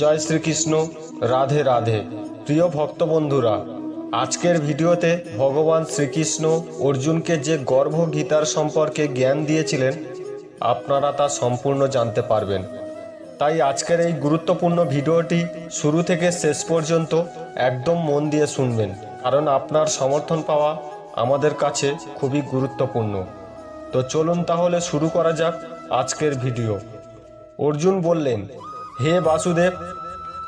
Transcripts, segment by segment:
জয় শ্রীকৃষ্ণ, রাধে রাধে। প্রিয় ভক্ত বন্ধুরা আজকের ভিডিওতে ভগবান শ্রীকৃষ্ণ অর্জুনকে যে গর্ভ গীতার সম্পর্কে জ্ঞান দিয়েছিলেন, আপনারা তা সম্পূর্ণ জানতে পারবেন। তাই আজকের এই গুরুত্বপূর্ণ ভিডিওটি শুরু থেকে শেষ পর্যন্ত একদম মন দিয়ে শুনবেন, কারণ আপনার সমর্থন পাওয়া আমাদের কাছে খুবই গুরুত্বপূর্ণ। তো চলুন তাহলে শুরু করা যাক আজকের ভিডিও। অর্জুন বললেন হে বাসুদেব,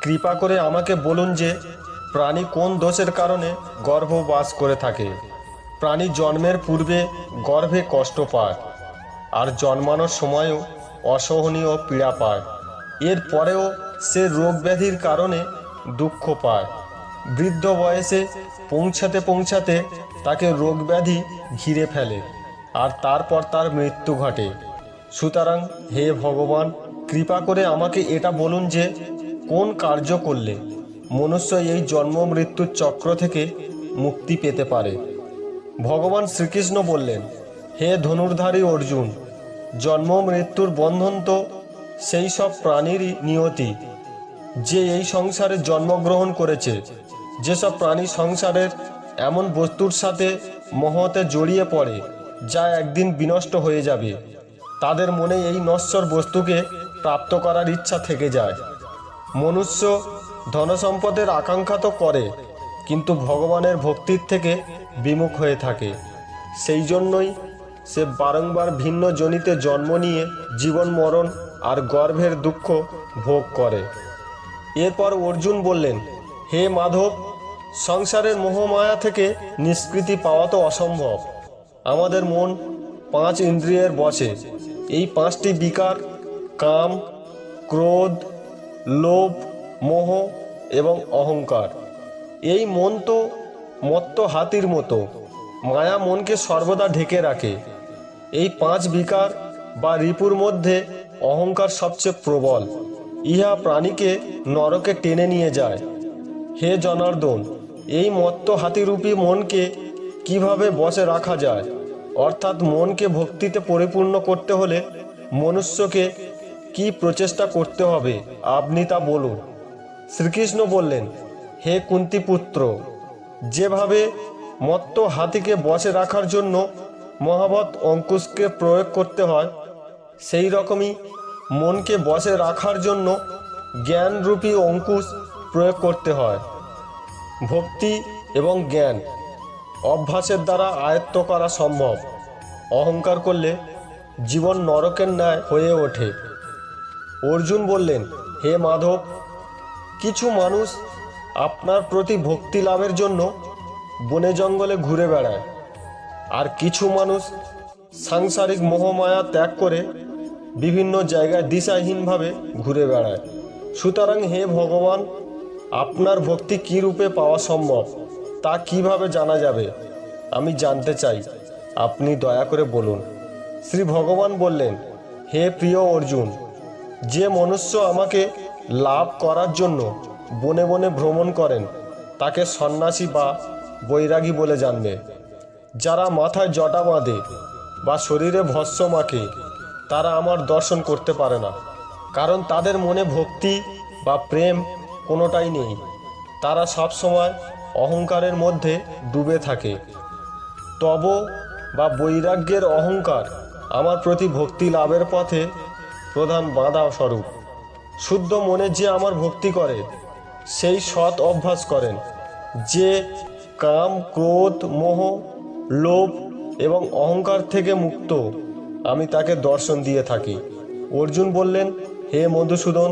কৃপা করে আমাকে বলুন যে, প্রাণী কোন দোষের কারণে গর্ভবাস করে থাকে? প্রাণী জন্মের পূর্বে গর্ভে কষ্ট পায়, আর জন্মানোর সময়ও অসহনীয় পীড়া পায়। এর পরেও সে রোগ ব্যাধির কারণে দুঃখ পায়। বৃদ্ধ বয়সে পৌঁছাতে পৌঁছাতে তাকে রোগ ব্যাধি ঘিরে ফেলে, আর তারপর তার মৃত্যু ঘটে। সুতরাং হে ভগবান কৃপা করে আমাকে এটা বলুন যে, কোন কার্য করলে মনুষ্য এই জন্ম মৃত্যুর চক্র থেকে মুক্তি পেতে পারে? ভগবান শ্রীকৃষ্ণ বললেন, হে ধনুর্ধারী অর্জুন, জন্ম মৃত্যুর বন্ধন তো সেই সব প্রাণীরই নিয়তি। যে এই সংসারে জন্মগ্রহণ করেছে যেসব প্রাণী সংসারের এমন বস্তুর সাথে মহতে জড়িয়ে পড়ে, যা একদিন বিনষ্ট হয়ে যাবে। তাদের মনে এই নশ্বর বস্তুকে প্রাপ্ত করার ইচ্ছা থেকে যায়। মনুষ্য ধনসম্পদের আকাঙ্ক্ষা তো করে, কিন্তু ভগবানের ভক্তির থেকে বিমুখ হয়ে থাকে। সেই জন্যই সে বারংবার ভিন্ন জনিতে জন্ম নিয়ে জীবন মরণ আর গর্ভের দুঃখ ভোগ করে। এরপর অর্জুন বললেন, হে মাধব, সংসারের মোহমায়া থেকে নিষ্কৃতি পাওয়া তো অসম্ভব। আমাদের মন পাঁচ ইন্দ্রিয়ের বসে। এই পাঁচটি বিকার কাম, ক্রোধ, লোভ, মোহ এবং অহংকার। এই মন তো মত্ত হাতির মতো। মায়া মনকে সর্বদা ঢেকে রাখে। এই পাঁচ বিকার বা রিপুর মধ্যে অহংকার সবচেয়ে প্রবল। ইহা প্রাণীকে নরকে টেনে নিয়ে যায়। হে জনার্দন, এই মত্ত হাতিরূপী মনকে কীভাবে বসে রাখা যায়? অর্থাৎ মনকে ভক্তিতে পরিপূর্ণ করতে হলে মনুষ্যকে কি প্রচেষ্টা করতে হবে? আপনি তা বলুন। শ্রীকৃষ্ণ বললেন, হে কুন্তিপুত্র, যেভাবে মত্ত হাতিকে বসে রাখার জন্য মহাবত অঙ্কুশকে প্রয়োগ করতে হয়, সেই রকমই মনকে বসে রাখার জন্য জ্ঞানরূপী অঙ্কুশ প্রয়োগ করতে হয়। ভক্তি এবং জ্ঞান অভ্যাসের দ্বারা আয়ত্ত করা সম্ভব। অহংকার করলে জীবন নরকের ন্যায় হয়ে ওঠে। অর্জুন বললেন, হে মাধব, কিছু মানুষ আপনার প্রতি ভক্তি লাভের জন্য বনে জঙ্গলে ঘুরে বেড়ায়। আর কিছু মানুষ সাংসারিক মোহমায়া ত্যাগ করে বিভিন্ন জায়গায় দিশাহীনভাবে ঘুরে বেড়ায়। সুতরাং হে ভগবান, আপনার ভক্তি কী রূপে পাওয়া সম্ভব, তা কীভাবে জানা যাবে? আমি জানতে চাই, আপনি দয়া করে বলুন। শ্রী ভগবান বললেন, হে প্রিয় অর্জুন যে মনুষ্য আমাকে লাভ করার জন্য বনে বনে ভ্রমণ করেন, তাকে সন্ন্যাসী বা বৈরাগী বলে জানবে। যারা মাথায় জটা বাঁধে বা শরীরে ভস্য মাখে, তারা আমার দর্শন করতে পারে না। কারণ তাদের মনে ভক্তি বা প্রেম কোনোটাই নেই। তারা সবসময় অহংকারের মধ্যে ডুবে থাকে। তব বা বৈরাগ্যের অহংকার আমার প্রতি ভক্তি লাভের পথে প্রধান বাঁধা স্বরূপ। শুদ্ধ মনে যে আমার ভক্তি করে, সেই সৎ অভ্যাস করেন, যে কাম, ক্রোধ, মোহ, লোভ এবং অহংকার থেকে মুক্ত, আমি তাকে দর্শন দিয়ে থাকি। অর্জুন বললেন, হে মধুসূদন,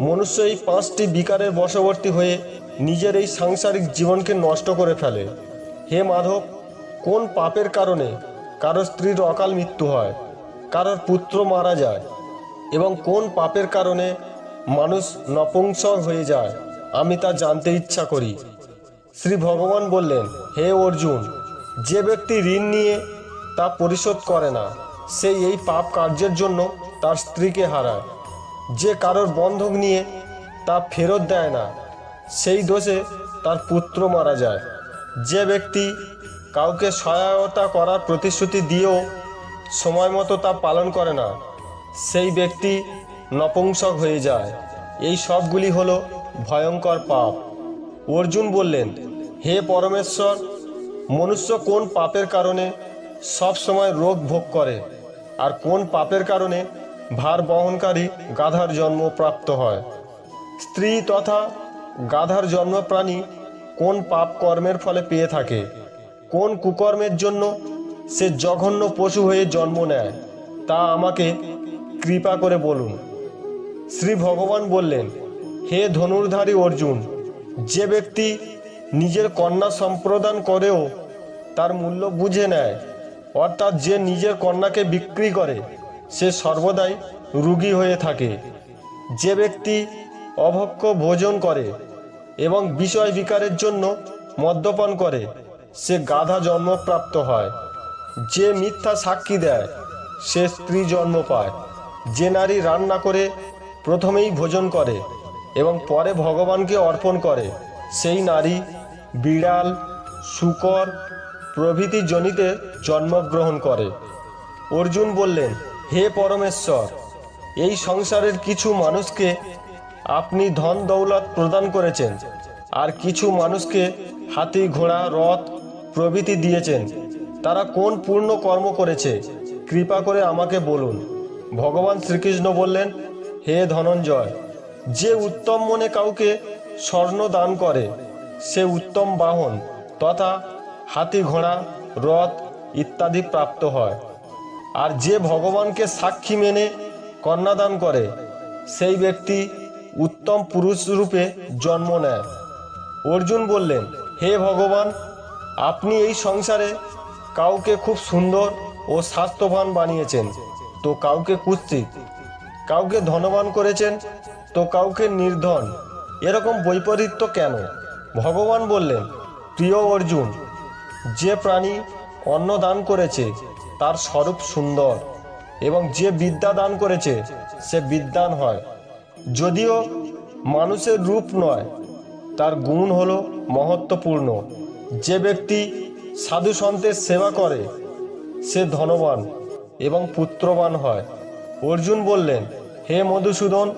মনুষ্য এই পাঁচটি বিকারের বশবর্তী হয়ে নিজের এই সাংসারিক জীবনকে নষ্ট করে ফেলে। হে মাধব, কোন পাপের কারণে কারও স্ত্রীর অকাল মৃত্যু হয়? কারোর পুত্র মারা যায়? এবং কোন পাপের কারণে মানুষ নপুংসক হয়ে যায়, আমি তা জানতে ইচ্ছা করি। শ্রী ভগবান বললেন, হে অর্জুন, যে ব্যক্তি ঋণ নিয়ে তা পরিশোধ করে না সেই এই পাপ কার্যের জন্য তার স্ত্রীকে হারায়। যে কারোর বন্ধক নিয়ে তা ফেরত দেয় না, সেই দোষে তার পুত্র মারা যায়। যে ব্যক্তি কাউকে সহায়তা করার প্রতিশ্রুতি দিয়েও সময় মতো তা পালন করে না সেই ব্যক্তি নপুংসক হয়ে যায়। এই সবগুলি হলো ভয়ঙ্কর পাপ। অর্জুন বললেন, হে পরমেশ্বর, মনুষ্য কোন পাপের কারণে সব সময় রোগ ভোগ করে? আর কোন পাপের কারণে ভার বহনকারী গাধার জন্ম প্রাপ্ত হয়? স্ত্রী তথা গাধার জন্মপ্রাণী কোন পাপ কর্মের ফলে পেয়ে থাকে? কোন কুকর্মের জন্য সে জঘন্য পশু হয়ে জন্ম নেয়? তা আমাকে কৃপা করে বলুন। শ্রী ভগবান বললেন, হে ধনুর্ধারী অর্জুন, যে ব্যক্তি নিজের কন্যা সম্প্রদান করেও তার মূল্য বুঝে নেয়, অর্থাৎ যে নিজের কন্যাকে বিক্রি করে, সে সর্বদাই রুগী হয়ে থাকে। যে ব্যক্তি অভক্ষ ভোজন করে এবং বিষয় বিকারের জন্য মদ্যপান করে, সে গাধা জন্মপ্রাপ্ত হয়। যে মিথ্যা সাক্ষী দেয় সে স্ত্রী জন্ম পায়। যে নারী রান্না করে, প্রথমেই ভোজন করে এবং পরে ভগবানকে অর্পণ করে, সেই নারী বিড়াল, শুকর প্রভৃতি জনিতে জন্মগ্রহণ করে। অর্জুন বললেন, হে পরমেশ্বর, এই সংসারের কিছু মানুষকে আপনি ধন দৌলত প্রদান করেছেন আর কিছু মানুষকে হাতি, ঘোড়া, রথ প্রভৃতি দিয়েছেন। তারা কোন পূর্ণ কর্ম করেছে কৃপা করে আমাকে বলুন। ভগবান শ্রীকৃষ্ণ বললেন, হে ধনঞ্জয়, যে উত্তম মনে কাউকে স্বর্ণ দান করে, সে উত্তম বাহন তথা হাতি ঘোড়া, রথ ইত্যাদি প্রাপ্ত হয়। আর যে ভগবানকে সাক্ষী মেনে কন্যাদান করে, সেই ব্যক্তি উত্তম পুরুষ রূপে জন্ম নেয়। অর্জুন বললেন, হে ভগবান, আপনি এই সংসারে কাউকে খুব সুন্দর ও স্বাস্থ্যবান বানিয়েছেন। তো কাউকে কুৎসিত কাউকে ধনবান করেছেন, তো কাউকে নির্ধন। এরকম বৈপরীত্য কেন? ভগবান বললেন, প্রিয় অর্জুন, যে প্রাণী অন্ন দান করেছে, তার স্বরূপ সুন্দর এবং যে বিদ্যা দান করেছে, সে বিদ্যান হয়। যদিও মানুষের রূপ নয়, তার গুণ হলো মহত্বপূর্ণ। যে ব্যক্তি সাধু সন্তের সেবা করে সে ধনবান এবং পুত্রবান হয়। অর্জুন বললেন, হে মধুসূদন,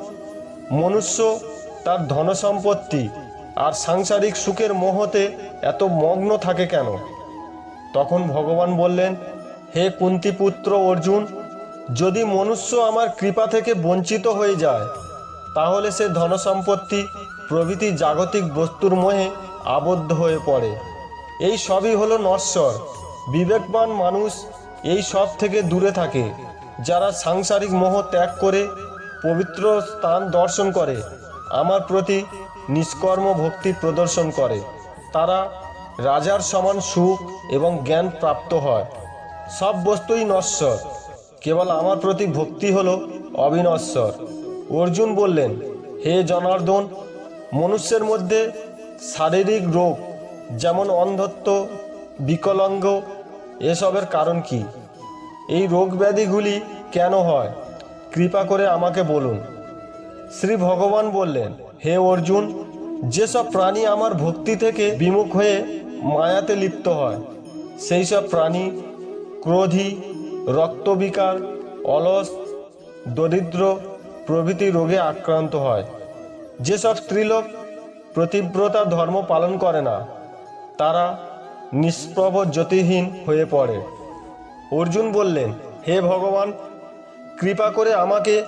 মনুষ্য তার ধনসম্পত্তি আর সাংসারিক সুখের মোহতে এত মগ্ন থাকে কেন? তখন ভগবান বললেন, হে কুন্তিপুত্র অর্জুন, যদি মনুষ্য আমার কৃপা থেকে বঞ্চিত হয়ে যায়, তাহলে সে ধনসম্পত্তি প্রভৃতি জাগতিক বস্তুর মোহে আবদ্ধ হয়ে পড়ে। এই সবই হলো নশ্বর। বিবেকবান মানুষ এই সব থেকে দূরে থাকে, যারা সাংসারিক মোহ ত্যাগ করে, পবিত্র স্থান দর্শন করে, আমার প্রতি নিষ্কর্ম ভক্তি প্রদর্শন করে। তারা রাজার সমান সুখ এবং জ্ঞান প্রাপ্ত হয়। সব বস্তুই নশ্বর, কেবল আমার প্রতি ভক্তি হলো অবিনশ্বর। অর্জুন বললেন, হে জনার্দন, মনুষ্যের মধ্যে শারীরিক রোগ, যেমন অন্ধত্ব, বিকলাঙ্গ এসবের কারণ কি? এই রোগ ব্যাধিগুলি কেন হয়? কৃপা করে আমাকে বলুন। শ্রী ভগবান বললেন, হে অর্জুন, যেসব প্রাণী আমার ভক্তি থেকে বিমুখ হয়ে মায়াতে লিপ্ত হয় সেই সব প্রাণী ক্রোধী, রক্তবিকার, অলস, দরিদ্র প্রভৃতি রোগে আক্রান্ত হয়। যেসব স্ত্রীলোক প্রতিব্রতা ধর্ম পালন করে না, তারা নিষ্প্রভ জ্যোতিহীন হয়ে পড়ে। অর্জুন বললেন, হে ভগবান, কৃপা করে আমাকে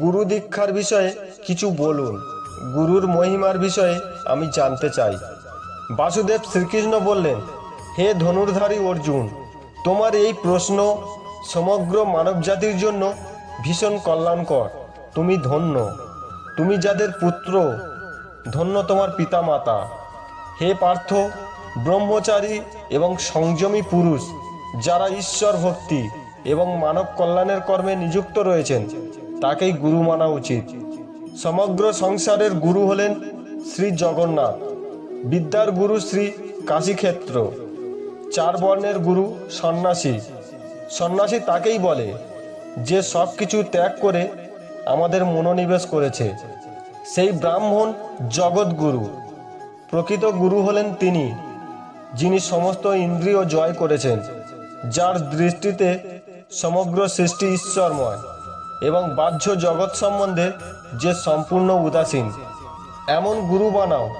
গুরু দীক্ষার বিষয়ে কিছু বলুন। গুরুর মহিমার বিষয়ে আমি জানতে চাই। বাসুদেব শ্রীকৃষ্ণ বললেন, হে ধনুর্ধারী অর্জুন, তোমার এই প্রশ্ন সমগ্র মানবজাতির জন্য ভীষণ কল্যাণকর। তুমি ধন্য। তুমি যাদের পুত্র, ধন্য তোমার পিতা মাতা হে পার্থ ব্রহ্মচারী এবং সংযমী পুরুষ, যারা ঈশ্বর ভক্তি এবং মানব কল্যাণের কর্মে নিযুক্ত রয়েছেন, তাকেই গুরু মানা উচিত। সমগ্র সংসারের গুরু হলেন শ্রী জগন্নাথ। বিদ্যার গুরু শ্রী কাশীক্ষেত্র। চার বর্ণের গুরু সন্ন্যাসী। সন্ন্যাসী তাকেই বলে, যে সব কিছু ত্যাগ করে আমাদের মনোনিবেশ করেছে। সেই ব্রাহ্মণ জগৎগুরু। প্রকৃত গুরু হলেন তিনি। যিনি সমস্ত ইন্দ্রিয় জয় করেছেন, যার দৃষ্টিতে সমগ্র সৃষ্টি ঈশ্বরময় এবং বাহ্য জগৎ সম্বন্ধে যে সম্পূর্ণ উদাসীন। এমন গুরু বানাও,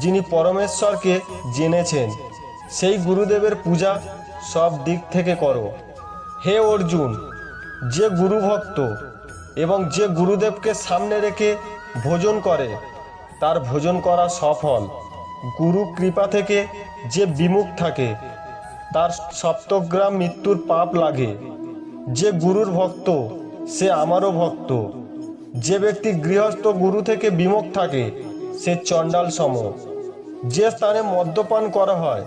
যিনি পরমেশ্বরকে জেনেছেন। সেই গুরুদেবের পূজা সব দিক থেকে করো। হে অর্জুন, যে গুরু ভক্ত এবং যে গুরুদেবকে সামনে রেখে ভোজন করে, তার ভোজন করা সফল। গুরু কৃপা থেকে যে বিমুখ থাকে, তার সপ্তগ্রাম মৃত্যুর পাপ লাগে। যে গুরুর ভক্ত, সে আমারও ভক্ত। যে ব্যক্তি গৃহস্থ গুরু থেকে বিমুখ থাকে, সে চণ্ডাল সম। যে স্থানে মদ্যপান করা হয়,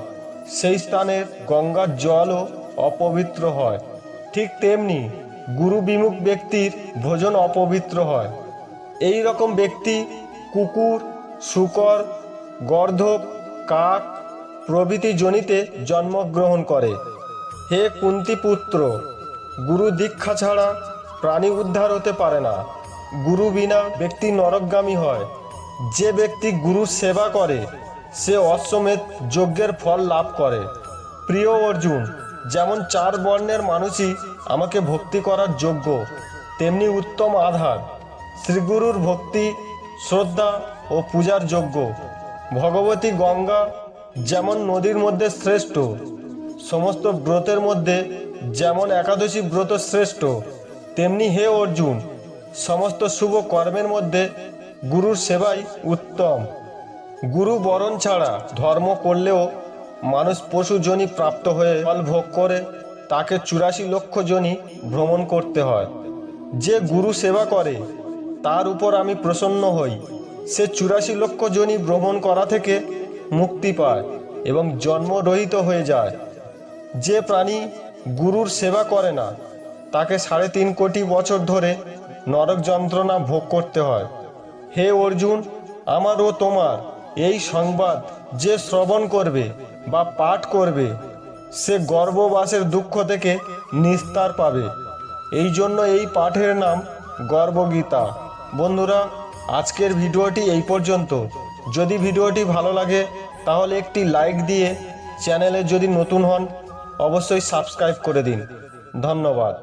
সেই স্থানের গঙ্গার জলও অপবিত্র হয়। ঠিক তেমনি গুরু বিমুখ ব্যক্তির ভোজন অপবিত্র হয়। এই রকম ব্যক্তি কুকুর, শুকর গর্ধব, কাক প্রভৃতি জনিতে জন্মগ্রহণ করে। হে কুন্তি পুত্র গুরু দীক্ষা ছাড়া প্রাণী উদ্ধার হতে পারে না। গুরু বিনা ব্যক্তি নরকগামী হয়। যে ব্যক্তি গুরুর সেবা করে, সে অশ্বমেধ যজ্ঞের ফল লাভ করে। প্রিয় অর্জুন, যেমন চার বর্ণের মানুষই আমাকে ভক্তি করার যোগ্য, তেমনি উত্তম আধার। শ্রীগুরুর ভক্তি, শ্রদ্ধা ও পূজার যোগ্য। ভগবতী গঙ্গা যেমন নদীর মধ্যে শ্রেষ্ঠ, সমস্ত ব্রতের মধ্যে যেমন একাদশী ব্রত শ্রেষ্ঠ, তেমনি হে অর্জুন, সমস্ত শুভ কর্মের মধ্যে গুরুর সেবাই উত্তম। গুরু বরণ ছাড়া ধর্ম করলেও মানুষ পশু জনি প্রাপ্ত হয়ে ফল ভোগ করে, তাকে চুরাশি লক্ষ জনি ভ্রমণ করতে হয়। যে গুরু সেবা করে, তার উপর আমি প্রসন্ন হই। সে চুরাশি লক্ষ জনি ভ্রমণ করা থেকে মুক্তি পায় এবং জন্মরহিত হয়ে যায়। যে প্রাণী গুরুর সেবা করে না, তাকে সাড়ে তিন কোটি বছর ধরে নরক যন্ত্রণা ভোগ করতে হয়। হে অর্জুন, আমার ও তোমার এই সংবাদ যে শ্রবণ করবে বা পাঠ করবে, সে গর্ভবাসের দুঃখ থেকে নিস্তার পাবে। এই জন্য এই পাঠের নাম গর্বগীতা। বন্ধুরা আজকের ভিডিওটি এই পর্যন্ত। যদি ভিডিওটি ভালো লাগে, তাহলে একটি লাইক দিয়ে চ্যানেলে যদি নতুন হন, অবশ্যই সাবস্ক্রাইব করে দিন। ধন্যবাদ।